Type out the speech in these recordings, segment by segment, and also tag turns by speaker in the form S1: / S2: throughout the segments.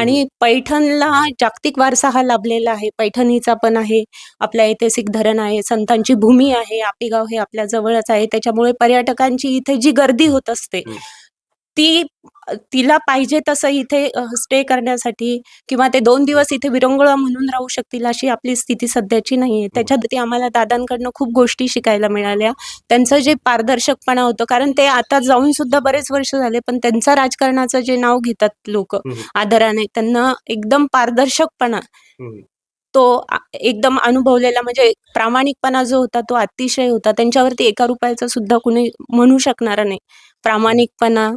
S1: आणि पैठणला जागतिक वारसा हा लाभलेला आहे. पैठणीचा पण आहे. आपल्या ऐतिहासिक धरण आहे. संतांची भूमी आहे. आपेगाव हे आपल्या जवळच आहे. त्याच्यामुळे पर्यटकांची इथे जी गर्दी होत असते. ती तिला पाहिजे तसं इथे स्टे करण्यासाठी किंवा ते दोन दिवस इथे विरंगुळा म्हणून राहू शकतील अशी आपली स्थिती सध्याची नाहीये त्याच्यात ते आम्हाला दादांकडनं खूप गोष्टी शिकायला मिळाल्या त्यांचं जे पारदर्शकपणा होतं कारण ते आता जाऊन सुद्धा बरेच वर्ष झाले पण त्यांचं राजकारणाचं जे नाव घेतात लोक. आदराने त्यांना एकदम पारदर्शकपणा. तो एकदम अनुभवलेला म्हणजे प्रामाणिकपणा जो होता तो अतिशय होता. त्यांच्यावरती एका रुपयाचा सुद्धा कुणी म्हणू शकणार नाही. प्रामाणिकपणा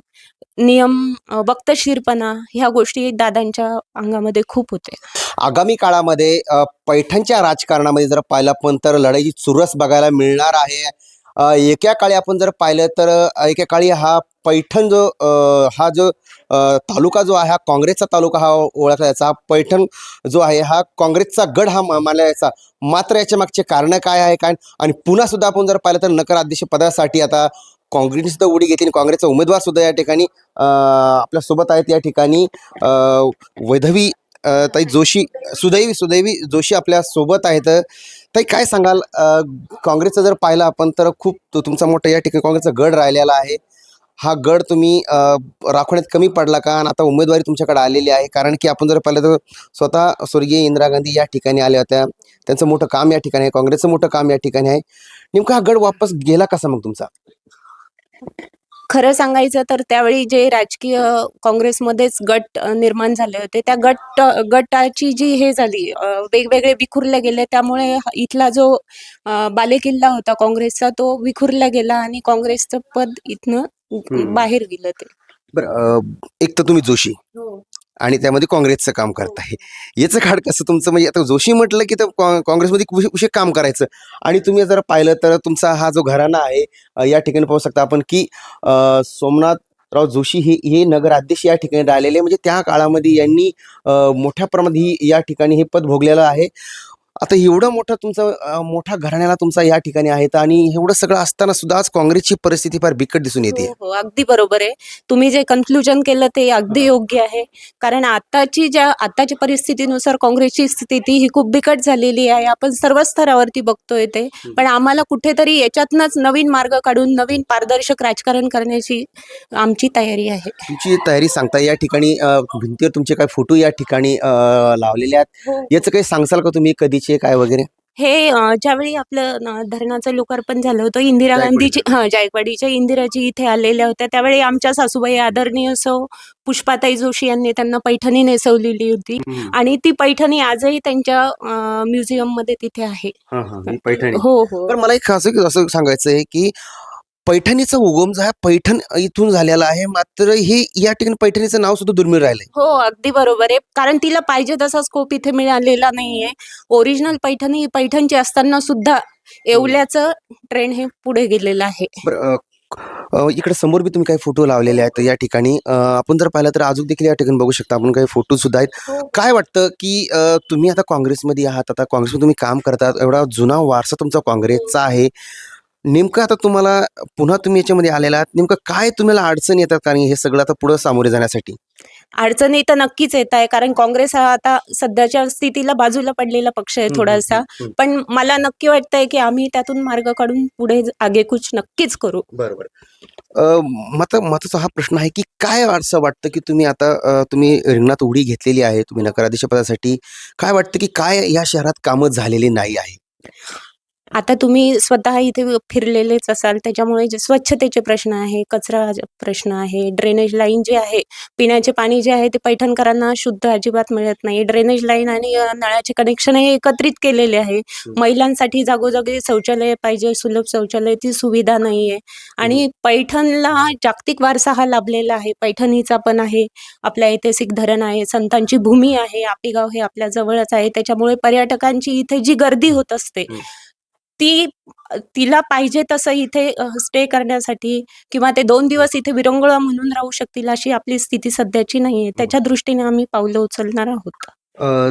S1: नियम वक्तशीरपणा ह्या गोष्टी दादांच्या अंगामध्ये खूप होते
S2: आगामी काळामध्ये पैठणच्या राजकारणामध्ये जर पाहिलं आपण तर लढाईची चुरस बघायला मिळणार आहे. एका काळी आपण जर पाहिलं तर एका काळी हा पैठण जो हा जो तालुका जो आहे हा काँग्रेसचा तालुका हा ओळखला जायचा. हा पैठण जो आहे हा काँग्रेसचा गड हा मा- मानला जायचा. मात्र याच्या मागचे कारणं काय आहे काय आणि पुन्हा सुद्धा आपण जर पाहिलं तर नगराध्यक्ष पदासाठी आता काँग्रेसने सुद्धा उडी घेतली आणि काँग्रेसचा उमेदवार सुद्धा या ठिकाणी आपल्यासोबत आपल्यासोबत आहेत या ठिकाणी वैधवी ताई जोशी सुदैवी सुदैवी जोशी आपल्यासोबत आहेत. ताई काय सांगाल? काँग्रेसचं जर पाहिलं आपण तर खूप तो तुमचा मोठा या ठिकाणी काँग्रेसचा गड राहिलेला आहे. हा गड तुम्ही राखण्यात कमी पडला का? आणि आता उमेदवारी तुमच्याकडे आलेली आहे. कारण की आपण जर पाहिलं तर स्वतः स्वर्गीय इंदिरा गांधी या ठिकाणी आल्या होत्या. त्यांचं मोठं काम या ठिकाणी आहे. काँग्रेसचं मोठं काम या ठिकाणी आहे. नेमका हा गड वापस गेला कसा मग तुमचा?
S1: खरं सांगायचं तर त्यावेळी जे राजकीय काँग्रेसमध्येच गट निर्माण झाले होते त्या गट गटाची जी हे झाली वेगवेगळे विखुरले गेले त्यामुळे हा- इथला जो बालेकिल्ला होता काँग्रेसचा तो विखुरला गेला आणि काँग्रेसचं पद इथनं. बाहेर गेलं ते.
S2: बरं एक तर तुम्ही जोशी. आणि त्यामध्ये काँग्रेसचं काम करताय. याचं काढ कसं तुमचं? म्हणजे आता जोशी म्हटलं की तर काँग्रेसमध्ये कुशे कुशे काम करायचं. आणि तुम्ही जर पाहिलं तर तुमचा हा जो घराणा आहे या ठिकाणी पाहू शकता आपण की अ, सोमनाथराव जोशी हे हे नगराध्यक्ष या ठिकाणी राहिलेले. म्हणजे त्या काळामध्ये यांनी मोठ्या प्रमाणात ही या ठिकाणी हे पद भोगलेलं आहे. आता एवढं मोठं तुमचं मोठा घराण्याला तुमचा या ठिकाणी आहे आणि एवढं सगळं असताना सुद्धा आज काँग्रेसची परिस्थिती फार बिकट दिसून येते.
S1: हो हो अगदी बरोबर आहे. तुम्ही जे कन्क्लुजन केलं ते अगदी योग्य आहे. कारण आताची ज्या आताच्या परिस्थितीनुसार काँग्रेसची स्थिती ही खूप बिकट झालेली आहे. आपण सर्व स्तरावरती बघतोय ते. पण आम्हाला कुठेतरी याच्यातनच नवीन मार्ग काढून नवीन पारदर्शक राजकारण करण्याची आमची तयारी आहे.
S2: तुमची तयारी सांगता या ठिकाणी भिंतीवर तुमचे काय फोटो या ठिकाणी लावलेले आहेत. याचं काही सांगसाल का तुम्ही कधीचे? काय वगैरे?
S1: हे अ, ज्यावेळी आपलं न, धरणाचं लोकार्पण झालं होतं इंदिरा गांधीची हा जायकवाडीच्या इंदिराजी इथे आलेल्या होत्या. त्यावेळी आमच्या सासूबाई आदरणीय सौ पुष्पाताई जोशी यांनी त्यांना पैठणी नेसवलेली होती. आणि ती पैठणी आजही त्यांच्या म्युझियममध्ये तिथे आहे.
S2: पैठणी.
S1: हो हो.
S2: पण मला एक असं असं सांगायचं आहे की पैठणीचा उगम जो आहे पैठण इथून झालेला आहे. मात्र हे या ठिकाणी पैठणीचं नाव सुद्धा दुर्मिळ राहिलंय.
S1: हो अगदी बरोबर आहे. कारण तिला पाहिजे तसा स्कोप इथे मिळालेला नाहीये. ओरिजिनल पैठणी ही पैठणची असताना सुद्धा येवल्याचं ट्रेंड हे पुढे गेलेलं आहे.
S2: बरं अ, अ, इकडे समोर बी तुम्ही काही फोटो लावलेले आहेत या ठिकाणी. अ, आपण जर पाहिलं तर अजून देखील या ठिकाणी बघू शकता आपण काही फोटो सुद्धा आहेत. काय वाटतं की अ, तुम्ही आता काँग्रेसमध्ये आहात. आता काँग्रेसमध्ये तुम्ही काम करतात. एवढा जुना वारसा तुमचा काँग्रेसचा आहे. नेमकं आता तुम्हाला पुन्हा तुम्ही याच्यामध्ये आलेला आहात. नेमकं काय तुम्हाला अडचण येतात? कारण हे सगळं आता पुढे सामोरे जाण्यासाठी.
S1: अडचणी तर नक्कीच येत आहे. कारण काँग्रेस हा आता सध्याच्या स्थितीला बाजूला पडलेला पक्ष आहे थोडासा. पण मला नक्की वाटतंय की आम्ही त्यातून मार्ग काढून पुढे आगेकूच नक्कीच करू.
S2: बरोबर. मत मताचा हा प्रश्न आहे की काय असं वाटतं की तुम्ही आता तुम्ही रिंगणात उडी घेतलेली आहे तुम्ही नगराध्यक्ष पदासाठी काय वाटतं की काय या शहरात कामं झालेली नाही आहे?
S1: आता तुम्ही स्वतः इथे फिरलेलेच असाल त्याच्यामुळे जे स्वच्छतेचे प्रश्न आहे कचरा प्रश्न आहे ड्रेनेज लाईन जे आहे पिण्याचे पाणी जे आहे ते पैठणकरांना शुद्ध अजिबात मिळत नाही. ड्रेनेज लाईन आणि नळाचे कनेक्शन हे एकत्रित केलेले आहे. महिलांसाठी जागोजागी शौचालय पाहिजे सुलभ शौचालय ती सुविधा नाही आहे आणि पैठणला जागतिक वारसा हा लाभलेला आहे. पैठणीचा पण आहे. आपल्या ऐतिहासिक धरण आहे संतांची भूमी आहे आपेगाव हे आपल्या जवळच आहे. त्याच्यामुळे पर्यटकांची इथे जी गर्दी होत असते. ती तिला पाहिजे तसं इथे स्टे करण्यासाठी किंवा ते दोन दिवस इथे विरंगुळा म्हणून राहू शकतील अशी आपली स्थिती सध्याची नाहीये. त्याच्या दृष्टीने आम्ही पावलं उचलणार आहोत.
S2: अ,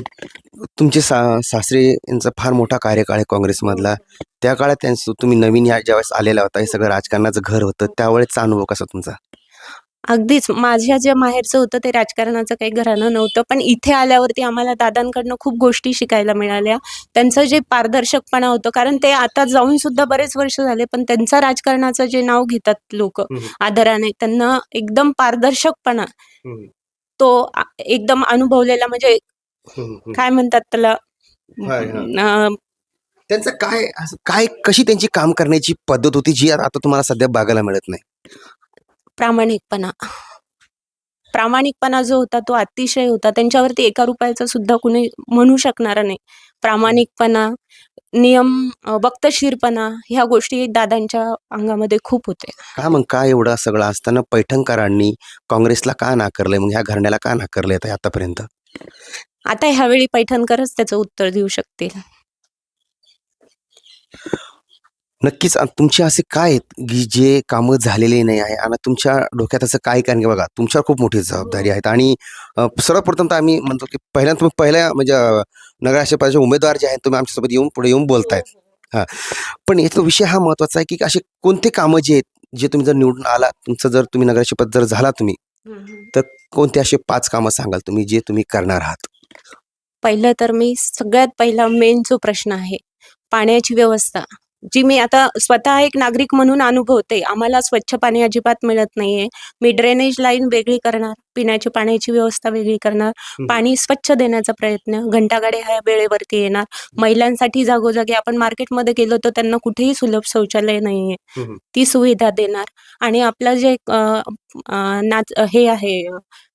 S2: तुमचे सा सासरे यांचा फार मोठा कार्यकाळ आहे काँग्रेसमधला. त्या काळात त्यांचं तुम्ही नवीन या ज्यावेळेस आलेला होता हे सगळं राजकारणाचं घर होतं त्यावेळेसचा अनुभव कसा तुमचा?
S1: अगदीच. माझ्या जे माहेरचं होतं ते राजकारणाचं काही घराणं नव्हतं. पण इथे आल्यावरती आम्हाला दादांकडनं खूप गोष्टी शिकायला मिळाल्या. त्यांचं जे पारदर्शकपणा होतं कारण ते आता जाऊन सुद्धा बरेच वर्ष झाले पण त्यांचं राजकारणाचं जे नाव घेतात लोक. आदराने त्यांना एकदम पारदर्शकपणा तो एकदम अनुभवलेला म्हणजे काय म्हणतात त्याला?
S2: त्यांचं काय काय कशी त्यांची काम करण्याची पद्धत होती जी आता तुम्हाला सध्या बघायला मिळत नाही?
S1: प्रामाणिकपणा. प्रामाणिकपणा जो होता तो अतिशय होता. त्यांच्यावरती एका रुपयाचा सुद्धा कुणी म्हणू शकणार नाही. प्रामाणिकपणा नियम वक्तशीरपणा ह्या गोष्टी दादांच्या अंगामध्ये खूप होते
S2: का मग? काय एवढं सगळं असताना पैठणकरांनी काँग्रेसला का नाकारलंय? मग ह्या घराण्याला का नाकारलंय आता आतापर्यंत?
S1: आता ह्यावेळी पैठणकरच त्याचं उत्तर देऊ शकतील.
S2: नक्कीच. तुमचे असे काय आहेत की जे कामं झालेले नाही आहे? आणि तुमच्या डोक्यात असं काय कारण की बघा तुमच्यावर खूप मोठी जबाबदारी आहेत. आणि अ, सर्वप्रथम तर आम्ही म्हणतो की पहिल्यांदा तुम्ही पहिल्या म्हणजे अ, नगराध्यक्षपदाचे उमेदवार जे आहेत तुम्ही आमच्यासोबत येऊन पुढे येऊन बोलतायत. हा पण याचा विषय हा महत्त्वाचा आहे की असे कोणते कामं जे आहेत जे तुम्ही जर निवडून आला तुमचं जर तुम्ही नगराध्यक्षपद जर झाला तुम्ही कोणते असे पाच कामं सांगाल तुम्ही जे तुम्ही करणार आहात?
S1: पहिलं तर मी सगळ्यात पहिला मेन जो प्रश्न आहे पाण्याची व्यवस्था. जी मी आता स्वतः एक नागरिक म्हणून अनुभवते आम्हाला स्वच्छ पाणी अजिबात मिळत नाहीये. मी ड्रेनेज लाईन वेगळी करणार. पिण्याची पाण्याची व्यवस्था वेगळी करणार. पाणी स्वच्छ देण्याचा प्रयत्न घंटागाड्या ह्या वेळेवरती येणार. महिलांसाठी जागोजागी आपण मार्केटमध्ये गेलो तर त्यांना कुठेही सुलभ शौचालय नाहीये. ती सुविधा देणार. आणि आपलं जे नाच हे आहे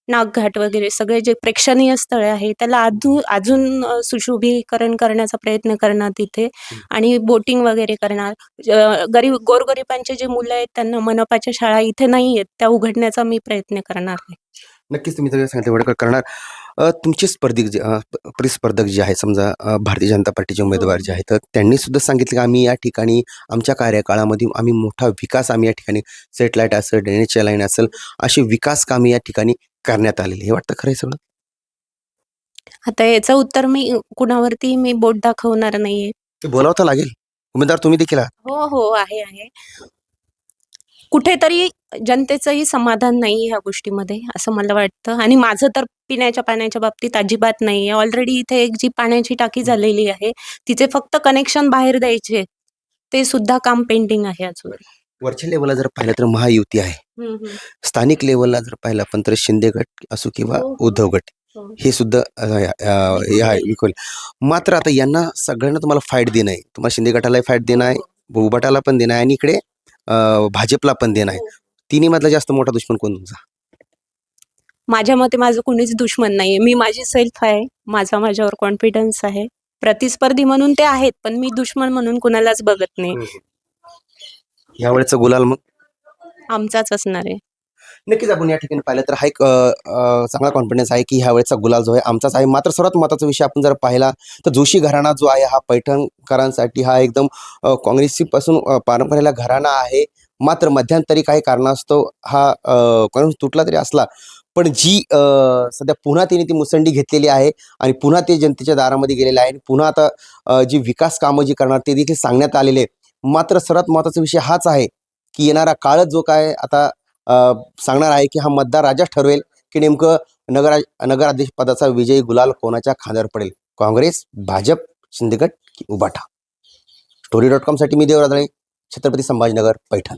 S1: नागघाट वगैरे सगळे जे प्रेक्षणीय स्थळे आहे त्याला अजून अजून सुशोभीकरण करण्याचा प्रयत्न करणार तिथे. आणि बोटिंग वगैरे करणार. गरीब गोरगरिबांचे जे मुलं आहेत त्यांना मनपाच्या शाळा इथे नाही आहेत त्या उघडण्याचा मी प्रयत्न करणार आहे.
S2: नक्कीच तुम्ही सगळं सांगितलं एवढं करणार. तुमचे स्पर्धिक जे प्रतिस्पर्धक जे आहेत समजा भारतीय जनता पार्टीचे उमेदवार जे आहेत तर त्यांनी सुद्धा सांगितलं की आम्ही या ठिकाणी आमच्या कार्यकाळामध्ये आम्ही मोठा विकास आम्ही या ठिकाणी सेटलाईट असेल ड्रेनेजच्या लाईन असेल अशी विकास कामे या ठिकाणी करण्यात आलेली हे वाटतं खरं सगळं?
S1: आता याचं उत्तर मी कुणावरती मी बोट दाखवणार नाहीये.
S2: ते बोलावं तर लागेल. उमेदवार तुम्ही देखील आहात.
S1: हो हो आहे आहे. कुठेतरी जनतेचंही समाधान नाही ह्या गोष्टीमध्ये असं मला वाटतं. आणि माझं तर पिण्याच्या पाण्याच्या बाबतीत अजिबात नाही आहे. ऑलरेडी इथे एक जी पाण्याची टाकी झालेली आहे तिचे फक्त कनेक्शन बाहेर द्यायचे ते सुद्धा काम पेंडिंग आहे अजून.
S2: वरच्या लेवलला जर पाहिलं तर महायुती आहे. स्थानिक लेवलला जर पाहिलं आपण तर शिंदे गट असो किंवा
S1: हो, हो.
S2: उद्धव गट
S1: हो.
S2: हे सुद्धा विकोल मात्र आता यांना सगळ्यांना तुम्हाला फाईट देणं आहे. तुम्हाला शिंदे गटाला फाईट देणं आहे उबाटाला पण देणं आहे. आणि इकडे अ, भाजपला पण देणं आहे. तिन्ही मधला जास्त मोठा दुश्मन कोण तुमचा?
S1: माझ्या मते माझं कुणीच दुश्मन नाहीये. मी माझी सेल्फ आहे. माझा माझ्यावर कॉन्फिडन्स आहे. प्रतिस्पर्धी म्हणून ते आहेत पण मी दुश्मन म्हणून कुणालाच बघत नाही.
S2: यावेळेचा गुलाल मग?
S1: आमचाच असणार आहे.
S2: नक्कीच आपण या ठिकाणी पाहिलं तर हा एक चांगला कॉन्फिडन्स आहे की ह्या वेळेचा गुलाल जो आहे आमचाच आहे. मात्र सर्वात महत्त्वाचा विषय आपण जर पाहिला तर जोशी घराणा जो आहे हा पैठणकरांसाठी हा एकदम काँग्रेसची पासून पारंपरेला घराणा आहे. मात्र मध्यंतरी काही कारणास्तव हा काँग्रेस तुटला तरी असला. पण जी सध्या पुन्हा तिने ती मुसंडी घेतलेली आहे आणि पुन्हा ते जनतेच्या दारामध्ये गेलेले आहे. आणि पुन्हा आता जी विकास कामं जी करणार ते देखील सांगण्यात आलेले आहे. मात्र सर्वात महत्त्वाचा विषय हाच आहे की येणारा काळच जो काय आता सांगणार आहे की हा मतदार राजाच ठरवेल की नेमकं नगर नगराध्यक्ष पदाचा विजयी गुलाल कोणाच्या खांद्यावर पडेल? काँग्रेस भाजप शिंदेगड की उबाठा? स्टोरी डॉट कॉमसाठी मी देवराजळे छत्रपती संभाजीनगर पैठण.